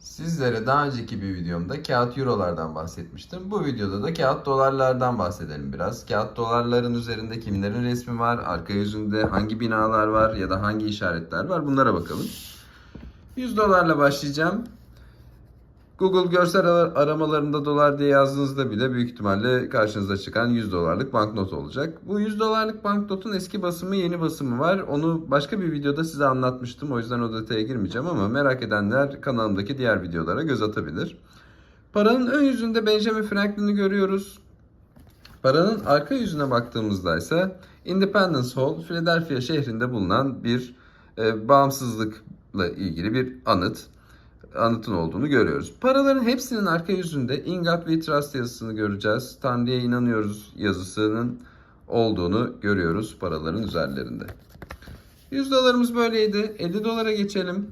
Sizlere daha önceki bir videomda kağıt eurolardan bahsetmiştim. Bu videoda da kağıt dolarlardan bahsedelim biraz. Kağıt dolarların üzerinde kimlerin resmi var, arka yüzünde hangi binalar var ya da hangi işaretler var bunlara bakalım. 100 dolarla başlayacağım. Google görsel ar- aramalarında dolar diye yazdığınızda bile büyük ihtimalle karşınıza çıkan 100 dolarlık banknot olacak. Bu 100 dolarlık banknotun eski basımı yeni basımı var. Onu başka bir videoda size anlatmıştım. O yüzden o detaya girmeyeceğim ama merak edenler kanalımdaki diğer videolara göz atabilir. Paranın ön yüzünde Benjamin Franklin'i görüyoruz. Paranın arka yüzüne baktığımızda ise Independence Hall, Philadelphia şehrinde bulunan bir e, bağımsızlıkla ilgili bir anıt anıtın olduğunu görüyoruz. Paraların hepsinin arka yüzünde In God We Trust yazısını göreceğiz. Tanrı'ya inanıyoruz yazısının olduğunu görüyoruz paraların üzerlerinde. 100 dolarımız böyleydi. 50 dolara geçelim.